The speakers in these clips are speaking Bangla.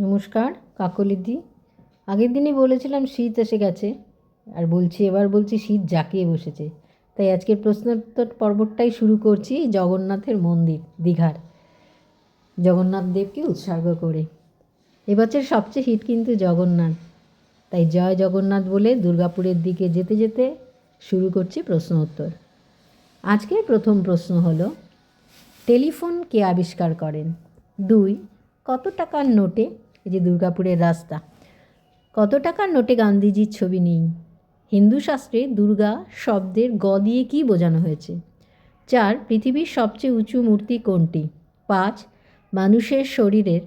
নমস্কার, কাকলিদি। আগের দিনই বলেছিলাম শীত এসে গেছে, আর বলছি এবার বলছি শীত জাঁকিয়ে বসেছে। তাই আজকের প্রশ্নোত্তর পর্বটাই শুরু করছি জগন্নাথের মন্দির, দীঘার। জগন্নাথ দেবকে উৎসর্গ করে। এবছর সবচেয়ে হিট কিন্তু জগন্নাথ। তাই জয় জগন্নাথ বলে দুর্গাপুরের দিকে যেতে যেতে শুরু করছি প্রশ্ন উত্তর আজকের প্রথম প্রশ্ন হলো, টেলিফোন কে আবিষ্কার করেন? দুই, কত টাকার নোটে এই যে দুর্গাপুরের রাস্তা। কত টাকার নোটে গান্ধীজির ছবি নেই? হিন্দু শাস্ত্রে দুর্গা শব্দের গ দিয়ে কী বোঝানো হয়েছে? চার, পৃথিবীর সবচেয়ে উঁচু মূর্তি কোনটি? পাঁচ, মানুষের শরীরের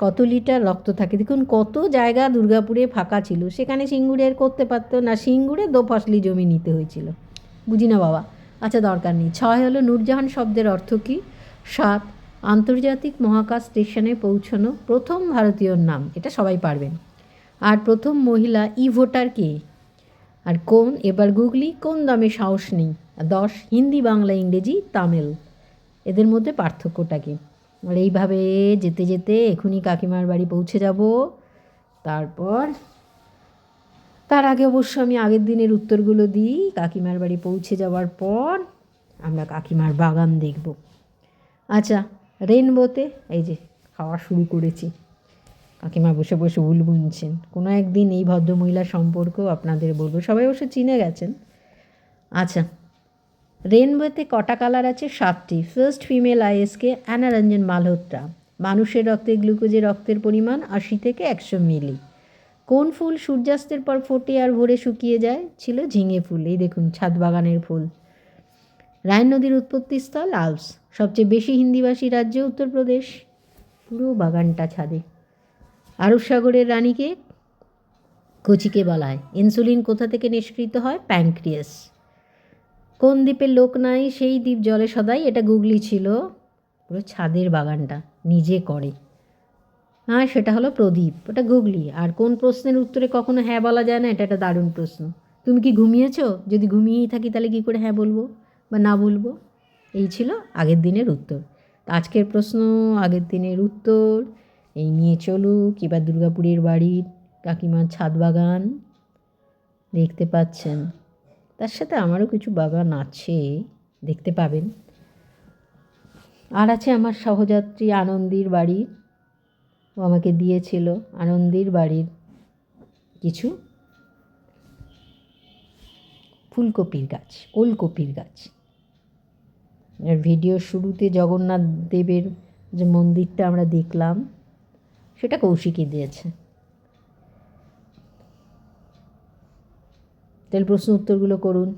কত লিটার রক্ত থাকে? দেখুন, কত জায়গা দুর্গাপুরে ফাঁকা ছিল। সেখানে সিঙ্গুরের করতে পারতো না। সিঙ্গুরে দো ফসলি জমি নিতে হয়েছিল। বুঝি না বাবা? আচ্ছা দরকার নেই। ছয় হলো নূরজাহান শব্দের অর্থ কী? সাত আন্তর্জাতিক মহাকাশ স্টেশনে পৌঁছানো প্রথম ভারতীয়র নাম, এটা সবাই পারবেন। আর প্রথম মহিলা ই ভোটার কে? আর কোন? এবার গুগলি, কোন দামে সাহস নেই? দশ, হিন্দি, বাংলা, ইংরেজি, তামিল, এদের মধ্যে পার্থক্যটা কি? আর এইভাবে যেতে যেতে এখনই কাকিমার বাড়ি পৌঁছে যাব। তারপর, তার আগে অবশ্য আমি আগের দিনের উত্তরগুলো দিই। কাকিমার বাড়ি পৌঁছে যাওয়ার পর আমরা কাকিমার বাগান দেখব। আচ্ছা রেনবোতে এই যে খাওয়া শুরু করেছি। কাকিমা বসে বসে উল বুনছেন। কোনো একদিন এই ভদ্রমহিলার সম্পর্কও আপনাদের বলব। সবাই অবশ্য চিনে গেছেন। আচ্ছা রেনবোতে কটা কালার আছে? সাতটি। ফার্স্ট ফিমেল আইএসকে অ্যানারঞ্জন মালহোত্রা। মানুষের রক্তে গ্লুকোজের রক্তের পরিমাণ আশি থেকে একশো মিলি। কোন ফুল সূর্যাস্তের পর ফোটে আর ভোরে শুকিয়ে যায়? ছিল ঝিঙে ফুল। এই দেখুন, ছাদ বাগানের ফুল। রায়ন নদীর উৎপত্তিস্থল আলপস সবচেয়ে বেশি হিন্দিভাষী রাজ্য উত্তরপ্রদেশ, পুরো বাগানটা ছাদে। আরব সাগরের রানীকে কচিকে বলা হয় ইনসুলিন কোথা থেকে নিষ্কৃত হয়? প্যাঙ্ক্রিয়াস কোন দ্বীপের লোক নাই, সেই দ্বীপ জলে সদাই, এটা গুগলি ছিল। পুরো ছাদের বাগানটা নিজে করে। হ্যাঁ সেটা হলো প্রদীপ, ওটা গুগলি। আর কোন প্রশ্নের উত্তরে কখনো হ্যাঁ বলা যায় না, এটা একটা দারুণ প্রশ্ন। তুমি কি ঘুমিয়েছো? যদি ঘুমিয়েই থাকি তাহলে কী করে হ্যাঁ বলব? বা না বলব? এই ছিল আগের দিনের উত্তর। আজকের প্রশ্ন, আগের দিনের উত্তর, এই নিয়ে চলুক এবার দুর্গাপুরের বাড়ির কাকিমার ছাদ বাগান দেখতে পাচ্ছেন। তার সাথে আমারও কিছু বাগান আছে, দেখতে পাবেন। আর আছে আমার সহযাত্রী আনন্দির বাড়ির ও আমাকে দিয়েছিল আনন্দির বাড়ির কিছু ফুলকপির গাছ, ওলকপির গাছ। ভিডিওর শুরুতে জগন্নাথ দেবের যে মন্দিরটা আমরা দেখলাম, সেটা কৌশিকই দিয়েছে। তাহলে প্রশ্ন উত্তরগুলো করুন।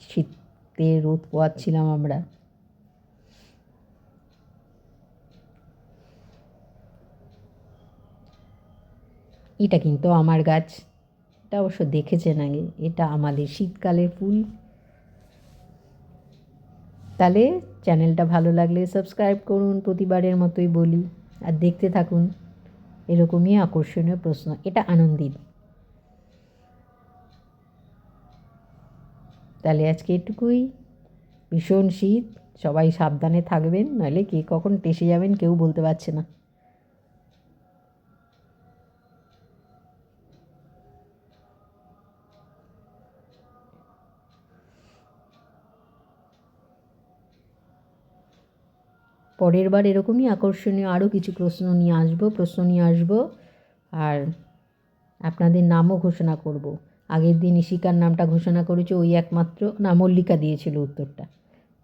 শীতে রোদ পোয়াচ্ছিলাম আমরা। এটা কিন্তু আমার গাছ। এটা অবশ্য দেখেছেন আগে। এটা আমাদের শীতকালের ফুল। তাহলে চ্যানেলটা ভালো লাগলে সাবস্ক্রাইব করুন, প্রতিবারের মতোই বলি। আর দেখতে থাকুন, এরকমই আকর্ষণীয় প্রশ্ন, এটা আনন্দিত। তাহলে আজকে এটুকুই। ভীষণ শীত, সবাই সাবধানে থাকবেন নাহলে কে কখন টেসে যাবেন কেউ বলতে পারছে না। পরের বার এরকমই আকর্ষণীয় আরও কিছু প্রশ্ন নিয়ে আসব, প্রশ্ন নিয়ে আসব। আর আপনাদের নামও ঘোষণা করব। আগের দিন ইশিকার নামটা ঘোষণা করেছে, ওই একমাত্র না, মল্লিকা দিয়েছিল উত্তরটা।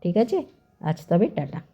ঠিক আছে? আজ তবে টাটা।